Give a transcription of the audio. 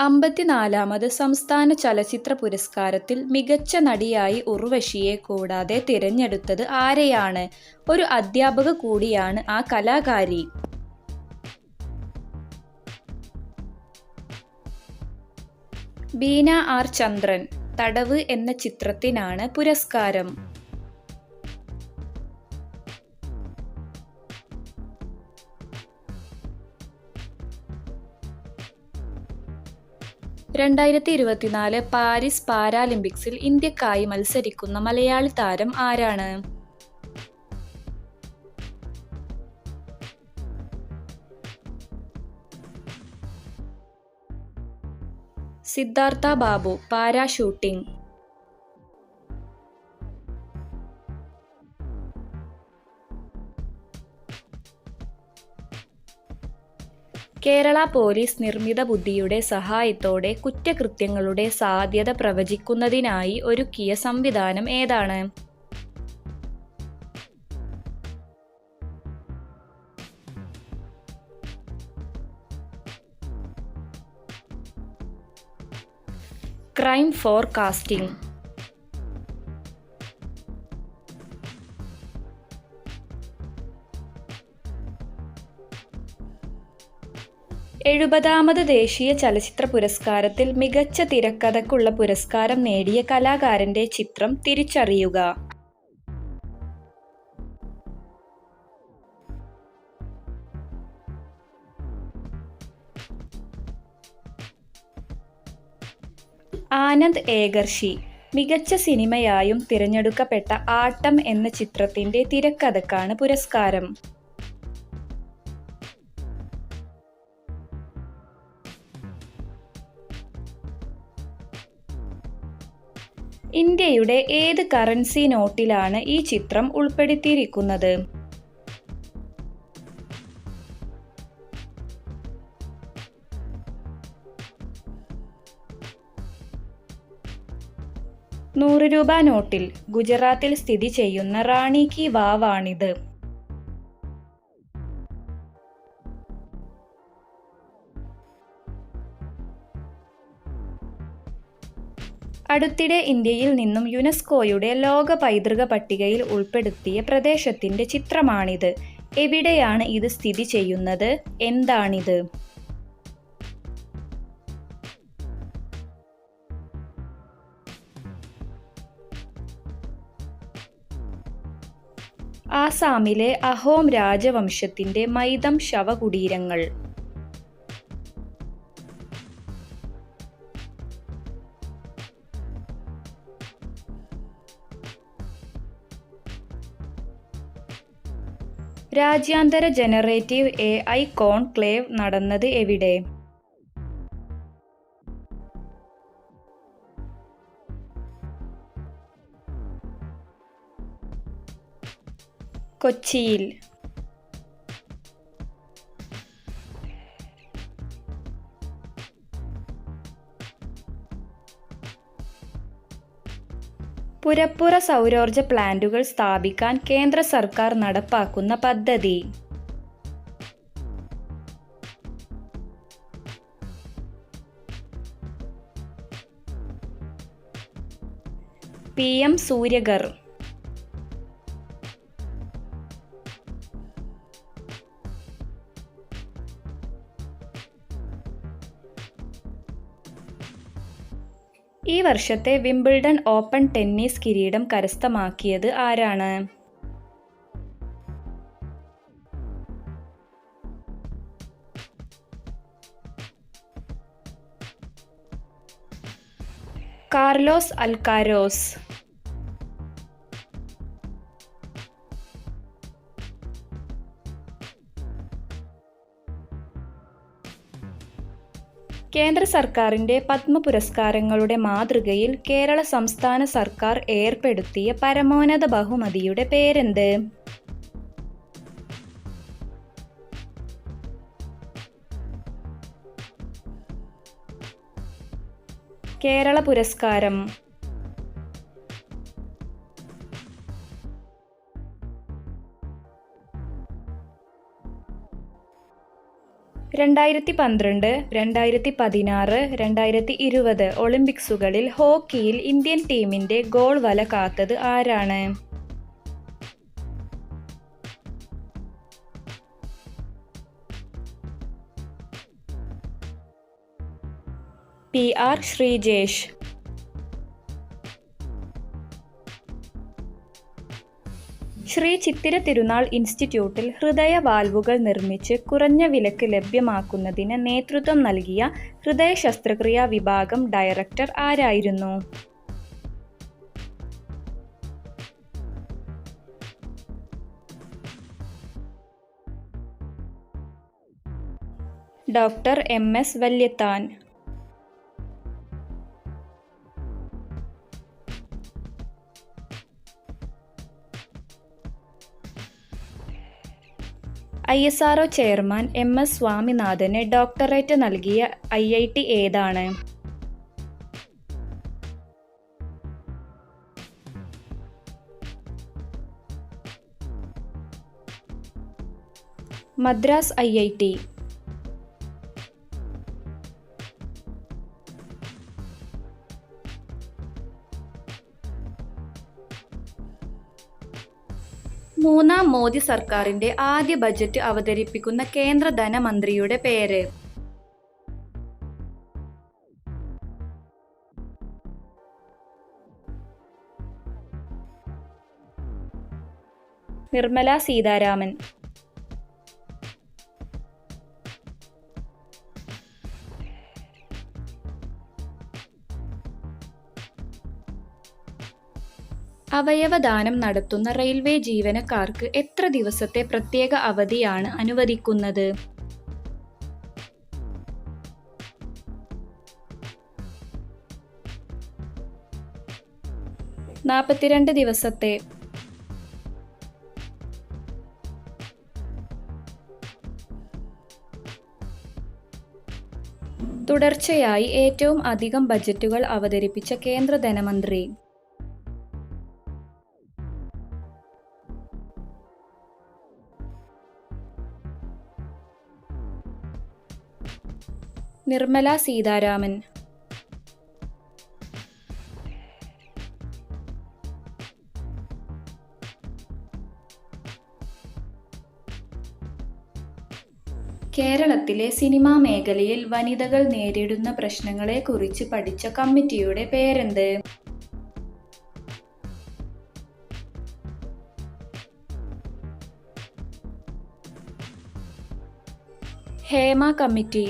അമ്പത്തിനാലാമത് സംസ്ഥാന ചലച്ചിത്ര പുരസ്കാരത്തിൽ മികച്ച നടിയായി ഉർവശിയെ കൂടാതെ തിരഞ്ഞെടുത്തത് ആരെയാണ്? ഒരു അധ്യാപക കൂടിയാണ് ആ കലാകാരി. ബീന ആർ ചന്ദ്രൻ തടവ് എന്ന ചിത്രത്തിനാണ് പുരസ്കാരം. രണ്ടായിരത്തി ഇരുപത്തിനാല് പാരീസ് പാരാലിമ്പിക്സിൽ ഇന്ത്യക്കായി മത്സരിക്കുന്ന മലയാളി താരം ആരാണ്? സിദ്ധാർത്ഥ ബാബു പാരാഷൂട്ടിംഗ് കേരള പോലീസ് നിർമ്മിത ബുദ്ധിയുടെ സഹായത്തോടെ കുറ്റകൃത്യങ്ങളുടെ സാധ്യത പ്രവചിക്കുന്നതിനായി ഒരുക്കിയ സംവിധാനം ഏതാണ്? ക്രൈം ഫോർകാസ്റ്റിംഗ് എഴുപതാമത് ദേശീയ ചലച്ചിത്ര പുരസ്കാരത്തിൽ മികച്ച തിരക്കഥയ്ക്കുള്ള പുരസ്കാരം നേടിയ കലാകാരന്റെ ചിത്രം തിരിച്ചറിയുക. ആനന്ദ് ഏകർഷി മികച്ച സിനിമയായും തിരഞ്ഞെടുക്കപ്പെട്ട ആട്ടം എന്ന ചിത്രത്തിന്റെ തിരക്കഥക്കാണ് പുരസ്കാരം. ഇന്ത്യയുടെ ഏത് കറൻസി നോട്ടിലാണ് ഈ ചിത്രം ഉൾപ്പെടുത്തിയിരിക്കുന്നത്? നൂറ് രൂപ നോട്ടിൽ ഗുജറാത്തിൽ സ്ഥിതി ചെയ്യുന്ന റാണി കി വാവാണിത്. അടുത്തിടെ ഇന്ത്യയിൽ നിന്നും യുനെസ്കോയുടെ ലോക പൈതൃക പട്ടികയിൽ ഉൾപ്പെടുത്തിയ പ്രദേശത്തിന്റെ ചിത്രമാണിത്. എവിടെയാണ് ഇത് സ്ഥിതി ചെയ്യുന്നത്? എന്താണിത്? ആസാമിലെ അഹോം രാജവംശത്തിന്റെ മൈതം ശവകുടീരങ്ങൾ. രാജ്യാന്തര ജനറേറ്റീവ് എ ഐ കോൺക്ലേവ് നടന്നത് എവിടെ? കൊച്ചിയിൽ. പുരപ്പുറ സൗരോർജ പ്ലാന്റുകൾ സ്ഥാപിക്കാൻ കേന്ദ്ര സർക്കാർ നടപ്പാക്കുന്ന പദ്ധതി. പി എം സൂര്യഗർ ഈ വർഷത്തെ വിംബിൾഡൺ ഓപ്പൺ ടെന്നീസ് കിരീടം കരസ്ഥമാക്കിയത് ആരാണ്? Carlos Alcaraz. കേന്ദ്ര സർക്കാരിന്റെ പത്മ പുരസ്കാരങ്ങളുടെ മാതൃകയിൽ കേരള സംസ്ഥാന സർക്കാർ ഏർപ്പെടുത്തിയ പരമോന്നത ബഹുമതിയുടെ പേരെന്ത്? കേരള പുരസ്കാരം. രണ്ടായിരത്തി പന്ത്രണ്ട് രണ്ടായിരത്തി പതിനാറ് രണ്ടായിരത്തി ഇരുപത് ഒളിമ്പിക്സുകളിൽ ഹോക്കിയിൽ ഇന്ത്യൻ ടീമിന്റെ ഗോൾ വല കാത്തത് ആരാണ്? പി ആർ ശ്രീജേഷ് ശ്രീ ചിത്തിര തിരുനാൾ ഇൻസ്റ്റിറ്റ്യൂട്ടിൽ ഹൃദയ വാൽവുകൾ നിർമ്മിച്ച് കുറഞ്ഞ വിലക്ക് ലഭ്യമാക്കുന്നതിന് നേതൃത്വം നൽകിയ ഹൃദയ ശസ്ത്രക്രിയാ വിഭാഗം ഡയറക്ടർ ആരായിരുന്നു? Doctor M S Valiathan I S R chairman M S സ്വാമിനാഥന് doctorate നൽകിയ ഐ ഐ ടി ഏതാണ്? മദ്രാസ് ഐ ഐ ടി മൂന്നാം മോദി സർക്കാരിന്റെ ആദ്യ ബജറ്റ് അവതരിപ്പിക്കുന്ന കേന്ദ്ര ധനമന്ത്രിയുടെ പേര്. നിർമ്മല സീതാരാമൻ. അവയവദാനം നടത്തുന്ന റെയിൽവേ ജീവനക്കാർക്ക് എത്ര ദിവസത്തെ പ്രത്യേക അവധിയാണ് അനുവദിക്കുന്നത്? നാൽപ്പത്തിരണ്ട് ദിവസത്തെ. തുടർച്ചയായി ഏറ്റവും അധികം ബജറ്റുകൾ അവതരിപ്പിച്ച കേന്ദ്ര ധനമന്ത്രി നിർമ്മല സീതാരാമൻ. കേരളത്തിലെ സിനിമാ മേഖലയിൽ വനിതകൾ നേരിടുന്ന പ്രശ്നങ്ങളെക്കുറിച്ച് പഠിച്ച കമ്മിറ്റിയുടെ പേരെന്ത്? ഹേമ കമ്മിറ്റി.